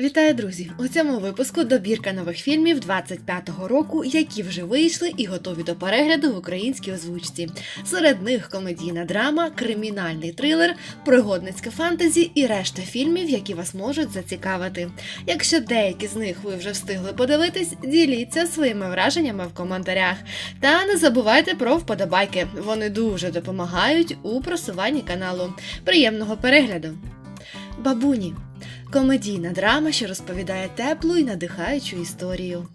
Вітаю, друзі! У цьому випуску добірка нових фільмів 25-го року, які вже вийшли і готові до перегляду в українській озвучці. Серед них комедійна драма, кримінальний трилер, пригодницьке фантезі і решта фільмів, які вас можуть зацікавити. Якщо деякі з них ви вже встигли подивитись, діліться своїми враженнями в коментарях. Та не забувайте про вподобайки. Вони дуже допомагають у просуванні каналу. Приємного перегляду! Бабуні комедійна драма, що розповідає теплу і надихаючу історію.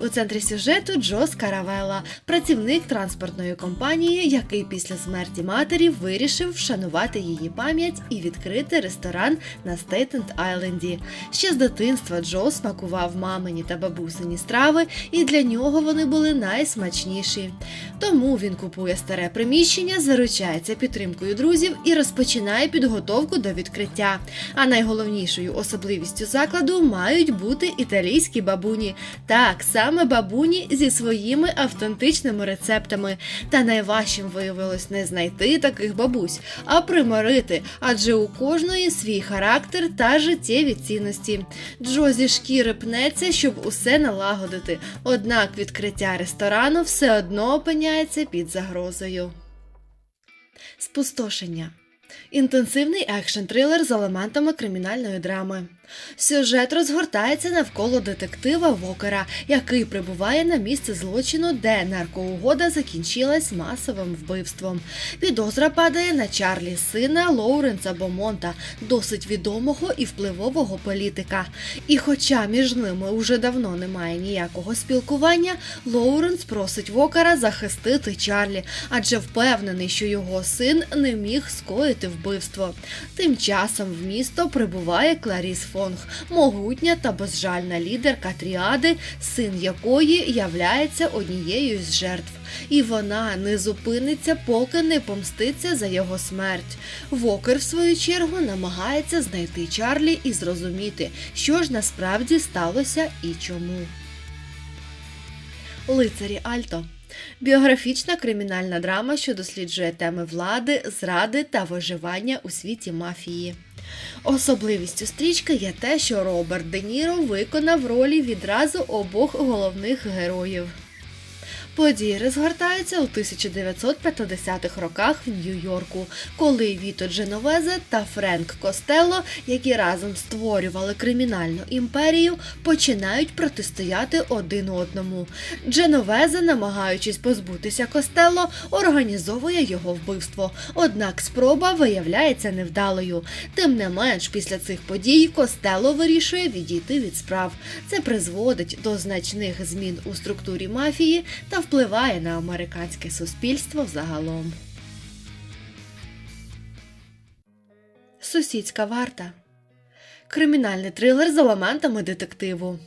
У центрі сюжету Джос Каравелла, працівник транспортної компанії, який після смерті матері вирішив вшанувати її пам'ять і відкрити ресторан на Стейтенд Айленді. Ще з дитинства Джо смакував мамині та бабусині страви, і для нього вони були найсмачніші. Тому він купує старе приміщення, заручається підтримкою друзів і розпочинає підготовку до відкриття. А найголовнішою особливістю закладу мають бути італійські бабуні. Так, саме бабуні зі своїми автентичними рецептами. Та найважчим виявилось не знайти таких бабусь, а примирити, адже у кожної свій характер та життєві цінності. Джо зі шкіри пнеться, щоб усе налагодити. Однак відкриття ресторану все одно опиняється під загрозою. Спустошення. Інтенсивний екшн-трилер з елементами кримінальної драми. Сюжет розгортається навколо детектива Вокера, який прибуває на місце злочину, де наркоугода закінчилась масовим вбивством. Підозра падає на Чарлі, сина Лоуренса Бомонта, досить відомого і впливового політика. І хоча між ними уже давно немає ніякого спілкування, Лоуренс просить Вокера захистити Чарлі, адже впевнений, що його син не міг скоїти вбивство. Тим часом в місто прибуває Кларіс Фонг, могутня та безжальна лідерка тріади, син якої являється однією з жертв. І вона не зупиниться, поки не помститься за його смерть. Вокер, в свою чергу, намагається знайти Чарлі і зрозуміти, що ж насправді сталося і чому. Лицарі Альто Біографічна кримінальна драма, що досліджує теми влади, зради та виживання у світі мафії. Особливістю стрічки є те, що Роберт Де Ніро виконав ролі відразу обох головних героїв. Події розгортаються у 1950-х роках в Нью-Йорку, коли Віто Дженовезе та Френк Костелло, які разом створювали кримінальну імперію, починають протистояти один одному. Дженовезе, намагаючись позбутися Костелло, організовує його вбивство. Однак спроба виявляється невдалою. Тим не менш, після цих подій Костелло вирішує відійти від справ. Це призводить до значних змін у структурі мафії та впливає на американське суспільство взагалом. Сусідська варта. Кримінальний трилер з елементами детективу.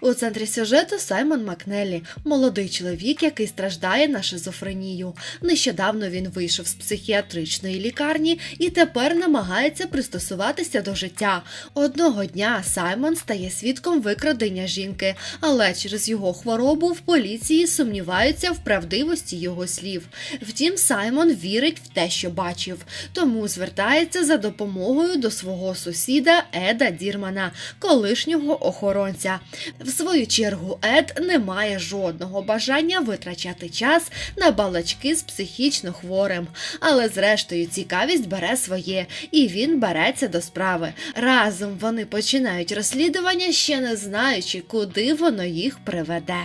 У центрі сюжету Саймон Макнелі, молодий чоловік, який страждає на шизофренію. Нещодавно він вийшов з психіатричної лікарні і тепер намагається пристосуватися до життя. Одного дня Саймон стає свідком викрадення жінки, але через його хворобу в поліції сумніваються в правдивості його слів. Втім, Саймон вірить в те, що бачив, тому звертається за допомогою до свого сусіда Еда Дірмана, колишнього охоронця. В свою чергу, Ед не має жодного бажання витрачати час на балачки з психічно хворим, але зрештою цікавість бере своє, і він береться до справи. Разом вони починають розслідування, ще не знаючи, куди воно їх приведе.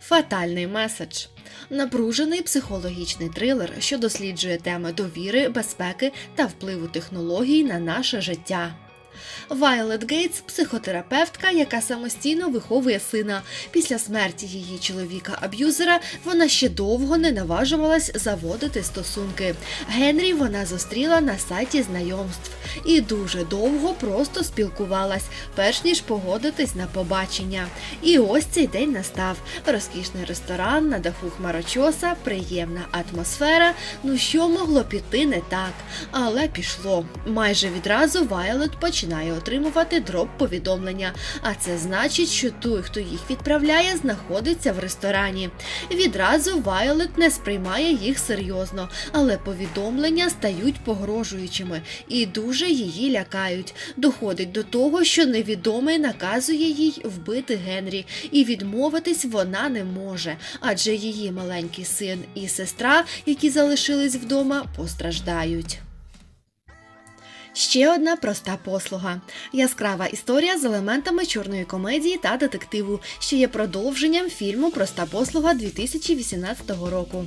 Фатальний меседж. Напружений психологічний трилер, що досліджує теми довіри, безпеки та впливу технологій на наше життя. Вайлет Гейтс психотерапевтка, яка самостійно виховує сина. Після смерті її чоловіка-аб'юзера вона ще довго не наважувалась заводити стосунки. Генрі вона зустріла на сайті знайомств і дуже довго просто спілкувалась, перш ніж погодитись на побачення. І ось цей день настав. Розкішний ресторан на даху хмарочоса, приємна атмосфера. Ну що могло піти не так? Але пішло. Майже відразу Вайлет починає отримувати дроп повідомлення. А це значить, що той, хто їх відправляє, знаходиться в ресторані. Відразу Вайолет не сприймає їх серйозно, але повідомлення стають погрожуючими і дуже її лякають. Доходить до того, що невідомий наказує їй вбити Генрі, і відмовитись вона не може, адже її маленький син і сестра, які залишились вдома, постраждають. Ще одна проста послуга. Яскрава історія з елементами чорної комедії та детективу, що є продовженням фільму Проста послуга 2018 року.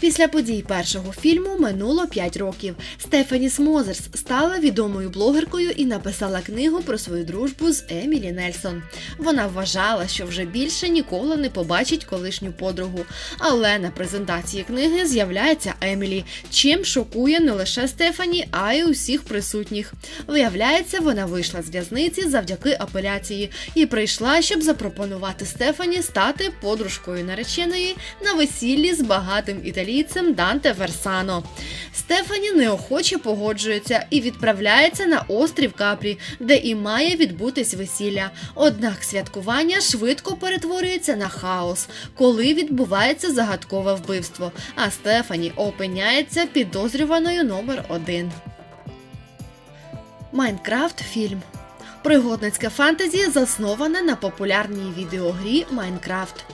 Після подій першого фільму минуло 5 років. Стефані Смозерс стала відомою блогеркою і написала книгу про свою дружбу з Емілі Нельсон. Вона вважала, що вже більше ніколи не побачить колишню подругу. Але на презентації книги з'являється Емілі, чим шокує не лише Стефані, а й усіх присутніх. Виявляється, вона вийшла з в'язниці завдяки апеляції і прийшла, щоб запропонувати Стефані стати подружкою нареченої на весіллі з багатим італійцем Данте Версано. Стефані неохоче погоджується і відправляється на острів Капрі, де і має відбутись весілля. Однак святкування швидко перетворюється на хаос, коли відбувається загадкове вбивство. А Стефані опиняється підозрюваною номер один. Майнкрафт фільм. Пригодницьке фентезі засноване на популярній відеогрі Майнкрафт.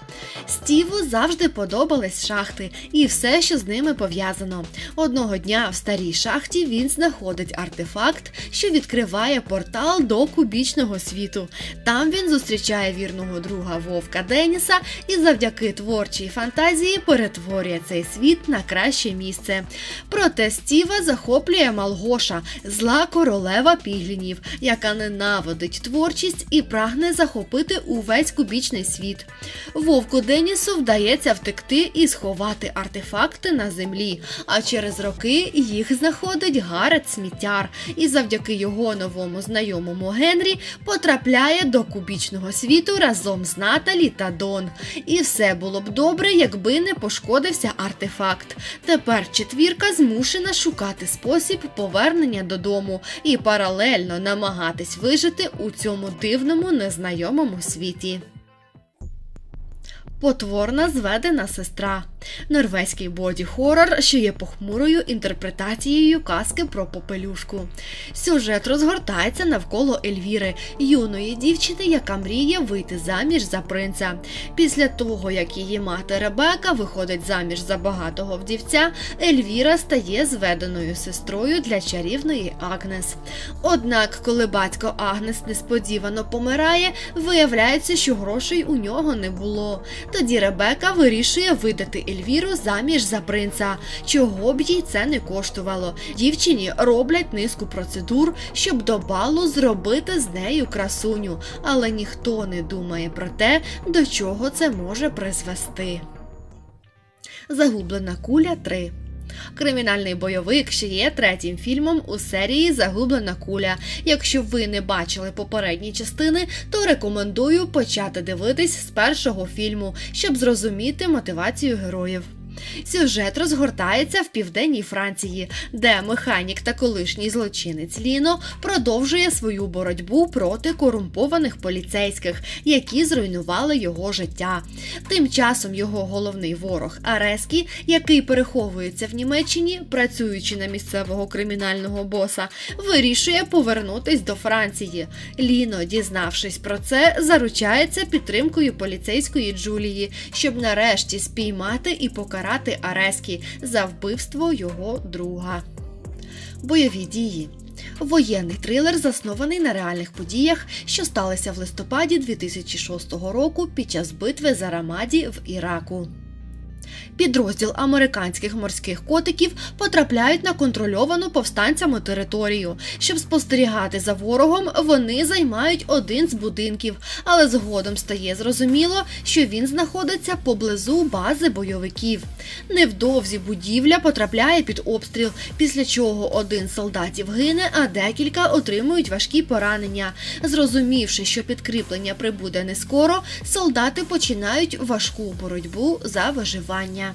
Стіву завжди подобались шахти і все, що з ними пов'язано. Одного дня в старій шахті він знаходить артефакт, що відкриває портал до кубічного світу. Там він зустрічає вірного друга Вовка Деніса і завдяки творчій фантазії перетворює цей світ на краще місце. Проте Стіва захоплює Малгоша, зла королева піглінів, яка ненавидить творчість і прагне захопити увесь кубічний світ. Вовку Денісу вдається втекти і сховати артефакти на землі. А через роки їх знаходить Гарет Сміттяр, і завдяки його новому знайомому Генрі потрапляє до кубічного світу разом з Наталі та Дон. І все було б добре, якби не пошкодився артефакт. Тепер четвірка змушена шукати спосіб повернення додому і паралельно намагатись вижити у цьому дивному незнайомому світі. Потворна зведена сестра. Норвезький боді-хоррор, що є похмурою інтерпретацією казки про попелюшку. Сюжет розгортається навколо Ельвіри, юної дівчини, яка мріє вийти заміж за принца. Після того, як її мати Ребека виходить заміж за багатого вдівця, Ельвіра стає зведеною сестрою для чарівної Агнес. Однак, коли батько Агнес несподівано помирає, виявляється, що грошей у нього не було. Тоді Ребека вирішує видати Ельвіру заміж за принца, чого б їй це не коштувало. Дівчині роблять низку процедур, щоб до балу зробити з нею красуню, але ніхто не думає про те, до чого це може призвести. Загублена куля 3 Кримінальний бойовик ще є третім фільмом у серії Загублена куля. Якщо ви не бачили попередні частини, то рекомендую почати дивитись з першого фільму, щоб зрозуміти мотивацію героїв. Сюжет розгортається в південній Франції, де механік та колишній злочинець Ліно продовжує свою боротьбу проти корумпованих поліцейських, які зруйнували його життя. Тим часом його головний ворог Арескі, який переховується в Німеччині, працюючи на місцевого кримінального боса, вирішує повернутись до Франції. Ліно, дізнавшись про це, заручається підтримкою поліцейської Джулії, щоб нарешті спіймати і покарати Арескі за вбивство його друга. Бойові дії. Воєнний трилер заснований на реальних подіях, що сталися в листопаді 2006 року під час битви за Рамаді в Іраку. Підрозділ американських морських котиків потрапляють на контрольовану повстанцями територію. Щоб спостерігати за ворогом, вони займають один з будинків, але згодом стає зрозуміло, що він знаходиться поблизу бази бойовиків. Невдовзі будівля потрапляє під обстріл, після чого один солдатів гине, а декілька отримують важкі поранення. Зрозумівши, що підкріплення прибуде не скоро, солдати починають важку боротьбу за виживання.